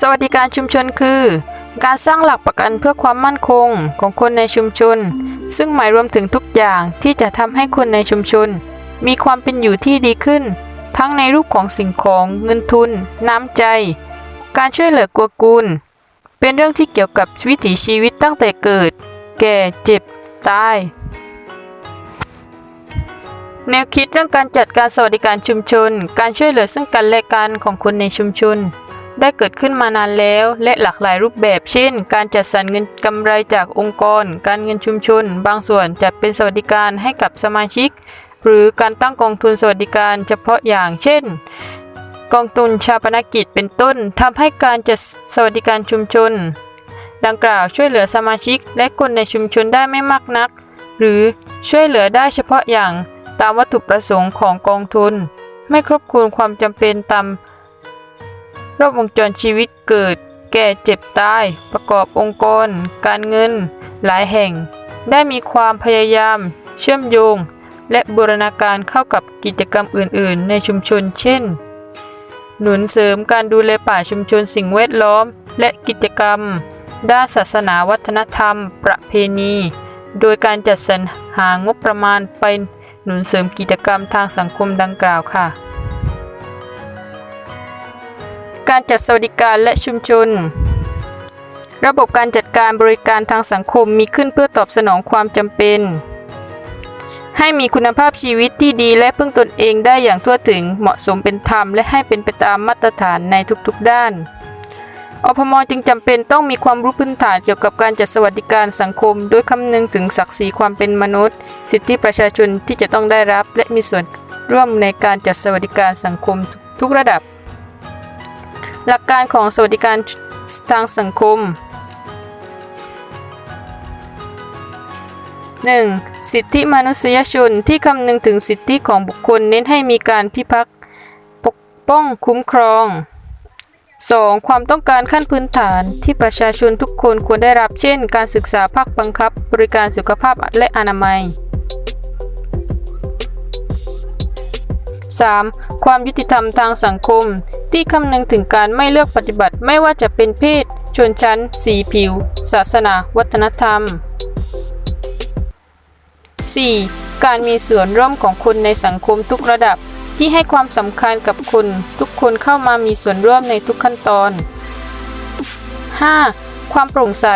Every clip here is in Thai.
สวัสดิการชุมชนคือ การสร้างหลักประกันเพื่อความมั่นคงของคนในชุมชน ซึ่งหมายรวมถึงทุกอย่างที่จะทำให้คนในชุมชน มีความเป็นอยู่ที่ดีขึ้น ทั้งในรูปของสิ่งของเงินทุน น้ำใจ การช่วยเหลือกัวกูล เป็นเรื่องที่เกี่ยวกับวิถีชีวิตตั้งแต่เกิด แก่เจ็บ ตายแนวคิดเรื่องการจัดการสวัสดิการชุมชน การช่วยเหลือซึ่งกันและกันของคนในชุมชน ได้เกิดขึ้นมานานแล้ว และหลากหลายรูปแบบ เช่น การจัดสรรเงินกำไรจากองค์กร การเงินชุมชน บางส่วนจัดเป็นสวัสดิการให้กับสมาชิก หรือการตั้งกองทุนสวัสดิการเฉพาะอย่างเช่น กองทุนชาปนกิจเป็นต้นทำให้การจัดสวัสดิการชุมชน ดังกล่าวช่วยเหลือสมาชิก และคนในชุมชนได้ไม่มากนัก หรือช่วยเหลือได้เฉพาะอย่างตามวัตถุประสงค์ของกองทุน ไม่ครอบคลุมความจำเป็นตาม รอบวงจรชีวิตเกิด แก่เจ็บตาย ประกอบองค์กร การเงิน หลายแห่ง ได้มีความพยายาม เชื่อมโยง และบูรณาการเข้ากับกิจกรรมอื่น ๆ ในชุมชน เช่น หนุนเสริมการดูแลป่าชุมชนสิ่งแวดล้อม และกิจกรรม ด้านศาสนาวัฒนธรรม ประเพณี โดยการจัดสรรหางบประมาณไปหนุนเสริมกิจกรรมทางสังคมดังกล่าวค่ะ การจัดสวัสดิการและชุมชน ระบบการจัดการบริการทางสังคมมีขึ้นเพื่อตอบสนองความจำเป็น ให้มีคุณภาพชีวิตที่ดีและพึ่งตนเองได้อย่างทั่วถึงเหมาะสมเป็นธรรมและให้เป็นไปตามมาตรฐานในทุกๆด้านอพมจึงจำเป็นต้องมีความรู้พื้นฐานเกี่ยวกับการจัดสวัสดิการสังคม โดยคำนึงถึงศักดิ์ศรีความเป็นมนุษย์ สิทธิประชาชนที่จะต้องได้รับ และมีส่วนร่วมในการจัดสวัสดิการสังคมทุกระดับ หลักการของสวัสดิการทางสังคม 1. สิทธิมนุษยชนที่คำนึงถึงสิทธิของบุคคลเน้นให้มีการพิพักษ์ปกป้องคุ้มครอง 2. ความต้องการขั้นพื้นฐานที่ประชาชนทุกคนควรได้รับเช่น การศึกษาภาคบังคับ บริการสุขภาพและอนามัย 3. ความยุติธรรมทางสังคม ที่คำนึงถึงการไม่เลือกปฏิบัติไม่ว่าจะเป็นเพศ ชนชั้น สีผิว ศาสนา วัฒนธรรม 4. การมีส่วนร่วมของคนในสังคมทุกระดับ ที่ให้ความสำคัญกับคนทุกคนเข้ามามีส่วนร่วมในทุกขั้นตอน 5. ความโปร่งใส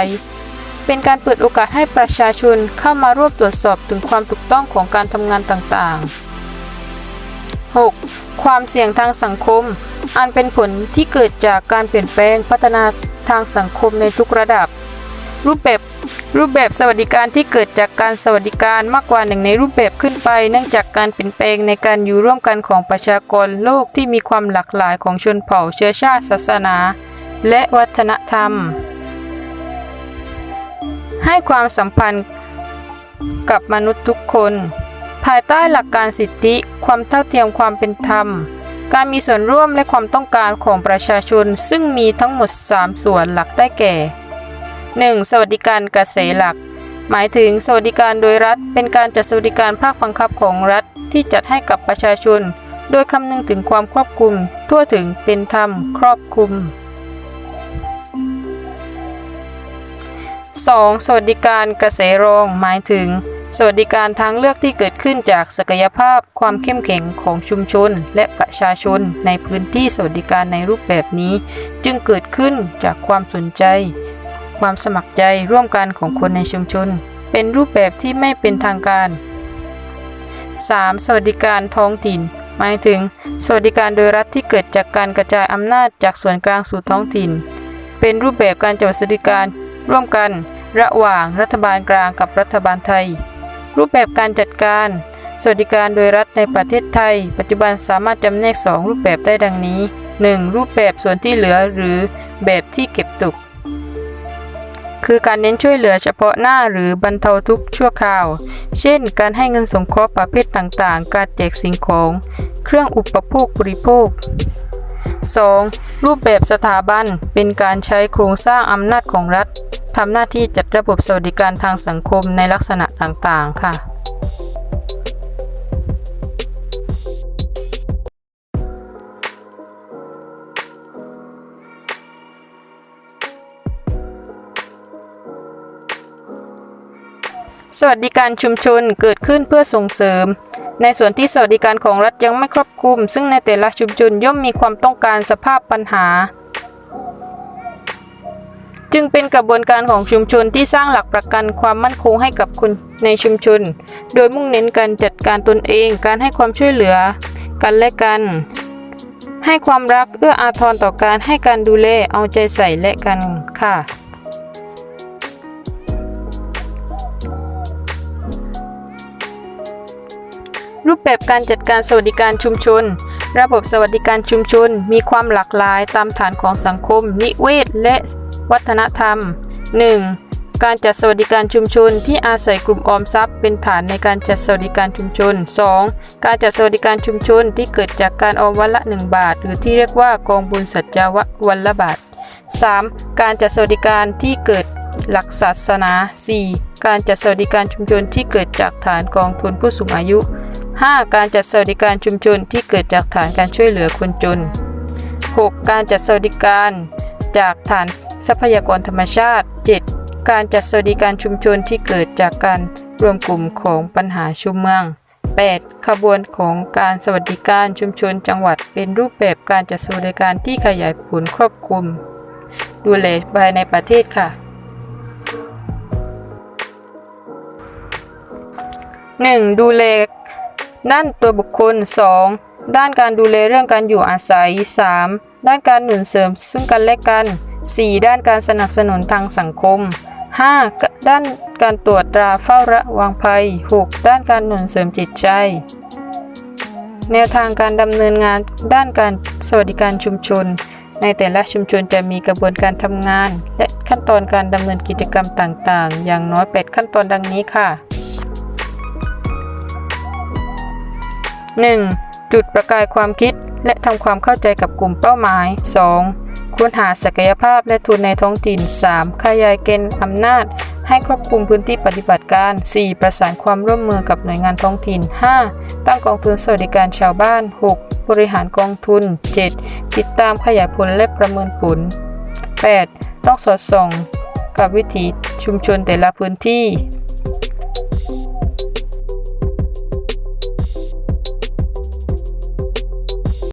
เป็นการเปิดโอกาสให้ประชาชนเข้ามาร่วมตรวจสอบถึงความถูกต้องของการทำงานต่างๆ 6. ความเสี่ยงทางสังคม อันเป็นผลที่เกิดจากการเปลี่ยนแปลงพัฒนาทางสังคมในทุกระดับ รูปแบบรูปแบบสวัสดิการที่เกิดจากการสวัสดิการมากกว่าหนึ่งในรูปแบบขึ้นไป เนื่องจากการเปลี่ยนแปลงในการอยู่ร่วมกันของประชากรโลกที่มีความหลากหลายของชนเผ่าเชื้อชาติศาสนา และวัฒนธรรม ให้ความสัมพันธ์กับมนุษย์ทุกคนายใต้หลักการสิทธิ ความเท่าเทียมความเป็นธรรม การมีส่วนร่วมและความต้องการของประชาชนซึ่งมีทั้งหมด 3 ส่วนหลักได้แก่ 1. สวัสดิการเกษตรหลัก หมายถึงสวัสดิการโดยรัฐ เป็นการจัดสวัสดิการภาคบังคับของรัฐที่จัดให้กับประชาชน โดยคำนึงถึงความครอบคลุม ทั่วถึงเป็นธรรม ครอบคลุม 2. สวัสดิการเกษตรรองหมายถึง สวัสดิการทางเลือกที่เกิดขึ้นจากศักยภาพความเข้มแข็งของชุมชน และประชาชนในพื้นที่สวัสดิการในรูปแบบนี้ จึงเกิดขึ้นจากความสนใจ ความสมัครใจร่วมกันของคนในชุมชน เป็นรูปแบบที่ไม่เป็นทางการ 3. สวัสดิการท้องถิ่น หมายถึง สวัสดิการโดยรัฐที่เกิดจากการกระจายอำนาจจากส่วนกลางสู่ท้องถิ่น เป็นรูปแบบการจัดสวัสดิการร่วมกัน ระหว่างรัฐบาลกลางกับรัฐบาลไทย รูปแบบการจัดการ สวัสดิการโดยรัฐในประเทศไทย ปัจจุบันสามารถจำแนก 2 รูปแบบได้ดังนี้ 1. รูปแบบส่วนที่เหลือหรือแบบที่เก็บตก คือการเน้นช่วยเหลือเฉพาะหน้าหรือบรรเทาทุกข์ชั่วคราว เช่น การให้เงินสงเคราะห์ประเภทต่างๆ การแจกสิ่งของ เครื่องอุปโภคบริโภค 2. รูปแบบสถาบันเป็นการใช้โครงสร้างอำนาจของรัฐ ทำหน้าที่จัดระบบสวัสดิการทางสังคมในลักษณะต่างๆ ค่ะ สวัสดิการชุมชนเกิดขึ้นเพื่อส่งเสริม ในส่วนที่สวัสดิการของรัฐยังไม่ครอบคลุม ซึ่งในแต่ละชุมชนย่อมมีความต้องการสภาพปัญหา จึงเป็นกระบวนการของชุมชนที่สร้างหลักประกันความมั่นคงให้กับคนในชุมชน โดยมุ่งเน้นการจัดการตนเอง การให้ความช่วยเหลือกันและกัน ให้ความรักเอื้ออาทรต่อการให้การดูแลเอาใจใส่และกันค่ะรูปแบบการจัดการสวัสดิการชุมชน ระบบสวัสดิการชุมชน มีความหลากหลายตามฐานของสังคม นิเวศ และ วัฒนธรรม 1. การจัดสวัสดิการชุมชนที่อาศัยกลุ่มออมทรัพย์ เป็นฐานในการจัดสวัสดิการชุมชน 2. การจัดสวัสดิการชุมชนที่เกิดจากการออมวันละ 1 บาท หรือที่เรียกว่ากองบุญสัจจาวะวันละบาท 3. การจัดสวัสดิการที่เกิดหลักศาสนา 4. การจัดสวัสดิการชุมชนที่เกิดจากฐานกองทุนผู้สูงอายุ 5. การจัดสวัสดิการชุมชนที่เกิดจากฐานการช่วยเหลือคนจน 6. การจัดสวัสดิการจากฐาน ทรัพยากรธรรมชาติ 7. การจัดสวัสดิการชุมชนที่เกิดจากการรวมกลุ่มของปัญหาชุมเมือง 8. ขบวนของการสวัสดิการชุมชนจังหวัด เป็นรูปแบบการจัดสวัสดิการที่ขยายผลครอบคลุม ดูแลภายในประเทศค่ะ 1. ดูแลด้านตัวบุคคล 2. ด้านการดูแลเรื่องการอยู่อาศัย 3. ด้านการหนุนเสริมซึ่งกันและกัน 4. ด้านการสนับสนุนทางสังคม 5. ด้านการตรวจตราเฝ้าระวังภัย 6. ด้านการหนุนเสริมจิตใจ แนวทางการดำเนินงานด้านการสวัสดิการชุมชน ในแต่ละชุมชนจะมีกระบวนการทำงาน และขั้นตอนการดำเนินกิจกรรมต่างๆ อย่างน้อย 8 ขั้นตอนดังนี้ค่ะ 1. จุดประกายความคิดและทำความเข้าใจกับกลุ่มเป้าหมาย 2. ค้นหาศักยภาพและทุนในท้องถิ่น 3. ขยายเกณฑ์อำนาจ ให้ครอบคลุมพื้นที่ปฏิบัติการ 4. ประสานความร่วมมือกับหน่วยงานท้องถิ่น 5. ตั้งกองทุนสวัสดิการชาวบ้าน 6. บริหารกองทุน 7. ติดตามขยายผลและประเมินผล 8. ต้องสอดส่องกับวิถีชุมชนแต่ละพื้นที่